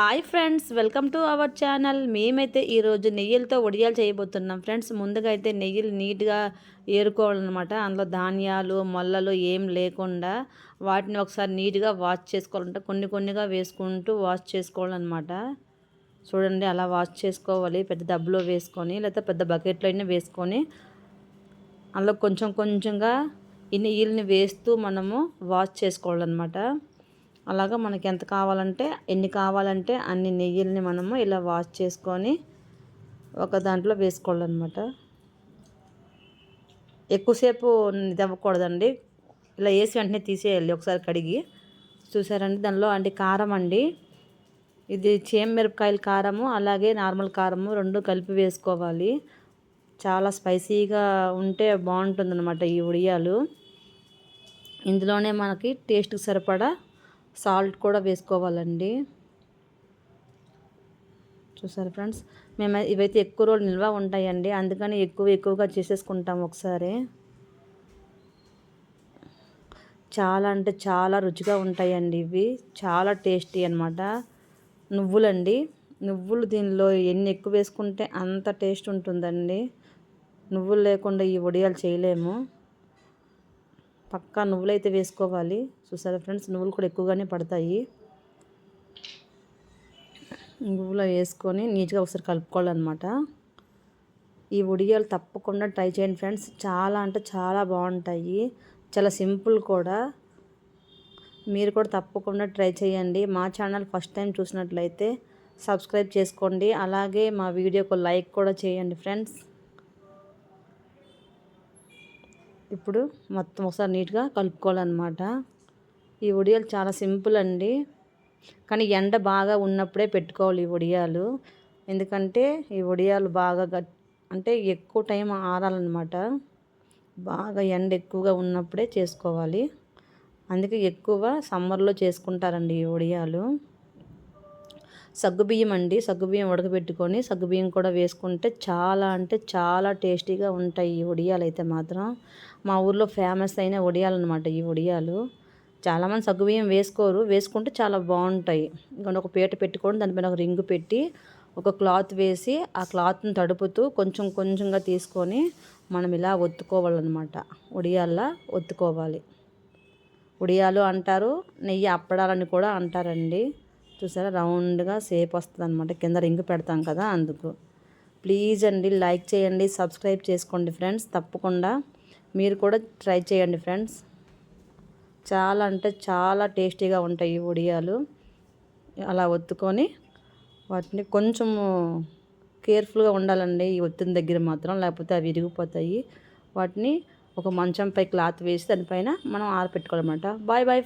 Hi friends welcome to our channel. మేమైతే ఈరోజు నెయ్యిలతో వడియాలు చేయబోతున్నాం ఫ్రెండ్స్. ముందుగా అయితే నెయ్యిలు నీట్గా ఏరుకోవాలన్నమాట. అందులో ధాన్యాలు మొల్లలు ఏం లేకుండా వాటిని ఒకసారి నీట్గా వాష్ చేసుకోవాలంటే కొన్ని కొన్నిగా వేసుకుంటూ వాష్ చేసుకోవాలన్నమాట. చూడండి అలా వాష్ చేసుకోవాలి. పెద్ద డబ్బులో వేసుకొని లేకపోతే పెద్ద బకెట్లో అయినా వేసుకొని అందులో కొంచెం కొంచెంగా ఈ నెయ్యిల్ని వేస్తూ మనము వాష్ చేసుకోవాలన్నమాట. అలాగా మనకి ఎంత కావాలంటే ఎన్ని కావాలంటే అన్ని నెయ్యిల్ని మనము ఇలా వాష్ చేసుకొని ఒక దాంట్లో వేసుకోవాలన్నమాట. ఎక్కువసేపు ఇవ్వకూడదండి ఇలా వేసి వెంటనే తీసేయాలి ఒకసారి కడిగి. చూసారండి దానిలో అండి కారం అండి. ఇది మిరపకాయల కారము అలాగే నార్మల్ కారము రెండు కలిపి వేసుకోవాలి. చాలా స్పైసీగా ఉంటే బాగుంటుందన్నమాట ఈ ఉడియాలు. ఇందులోనే మనకి టేస్ట్కి సరిపడా సాల్ట్ కూడా వేసుకోవాలండి. చూసారు ఫ్రెండ్స్? మేము ఇవైతే ఎక్కువ రోజులు నిల్వ ఉంటాయండి. అందుకని ఎక్కువ ఎక్కువగా చేసేసుకుంటాం ఒకసారి. చాలా అంటే చాలా రుచిగా ఉంటాయండి ఇవి. చాలా టేస్టీ అనమాట నువ్వులండి. నువ్వులు దీనిలో ఎన్ని ఎక్కువ వేసుకుంటే అంత టేస్ట్ ఉంటుందండి. నువ్వులు లేకుండా ఈ వడియాలు చేయలేము. పక్కా నువ్వులు అయితే వేసుకోవాలి. చూసారా ఫ్రెండ్స్? నువ్వులు కూడా ఎక్కువగానే పడతాయి. నువ్వులు వేసుకొని నీట్గా ఒకసారి కలుపుకోవాలన్నమాట. ఈ ఉడియాలు తప్పకుండా ట్రై చేయండి ఫ్రెండ్స్. చాలా అంటే చాలా బాగుంటాయి. చాలా సింపుల్ కూడా. మీరు కూడా తప్పకుండా ట్రై చేయండి. మా ఛానల్ ఫస్ట్ టైం చూసినట్లయితే సబ్స్క్రైబ్ చేసుకోండి. అలాగే మా వీడియోకు లైక్ కూడా చేయండి ఫ్రెండ్స్. ఇప్పుడు మొత్తం ఒకసారి నీట్గా కలుపుకోవాలన్నమాట. ఈ వడియాలు చాలా సింపుల్ అండి. కానీ ఎండ బాగా ఉన్నప్పుడే పెట్టుకోవాలి ఈ వడియాలు. ఎందుకంటే ఈ వడియాలు బాగా అంటే ఎక్కువ టైం ఆరాలన్నమాట. బాగా ఎండ ఎక్కువగా ఉన్నప్పుడే చేసుకోవాలి. అందుకే ఎక్కువ సమ్మర్లో చేసుకుంటారండి ఈ వడియాలు. సగ్గుబియ్యం అండి. సగ్గుబియ్యం ఉడకబెట్టుకొని సగ్గుబియ్యం కూడా వేసుకుంటే చాలా అంటే చాలా టేస్టీగా ఉంటాయి ఈ వడియాలు అయితే మాత్రం. మా ఊర్లో ఫేమస్ అయిన వడియాలు అనమాట ఈ వడియాలు. చాలామంది సగ్గుబియ్యం వేసుకోరు. వేసుకుంటే చాలా బాగుంటాయి. ఇంకా ఒక పీట పెట్టుకొని దానిపైన ఒక రింగు పెట్టి ఒక క్లాత్ వేసి ఆ క్లాత్ని తడుపుతూ కొంచెం కొంచెంగా తీసుకొని మనం ఇలా ఒత్తుకోవాలన్నమాట. ఉడియాల్లా ఒత్తుకోవాలి. ఉడియాలు అంటారు నెయ్యి అప్పడాలని కూడా అంటారండి. చూసారా? రౌండ్గా సేప్ వస్తుంది అనమాట కింద రింగ్ పెడతాం కదా అందుకు. ప్లీజ్ అండి లైక్ చేయండి సబ్స్క్రైబ్ చేసుకోండి ఫ్రెండ్స్. తప్పకుండా మీరు కూడా ట్రై చేయండి ఫ్రెండ్స్. చాలా అంటే చాలా టేస్టీగా ఉంటాయి ఈ ఉడియాలు అలా ఒత్తుకొని వాటిని కొంచెము కేర్ఫుల్గా ఉండాలండి. ఈ ఒత్తిన దగ్గర మాత్రం లేకపోతే అవి విరిగిపోతాయి వాటిని ఒక మంచంపై క్లాత్ వేసి దానిపైన మనం ఆరపెట్టుకోవాలన్నమాట. Bye bye.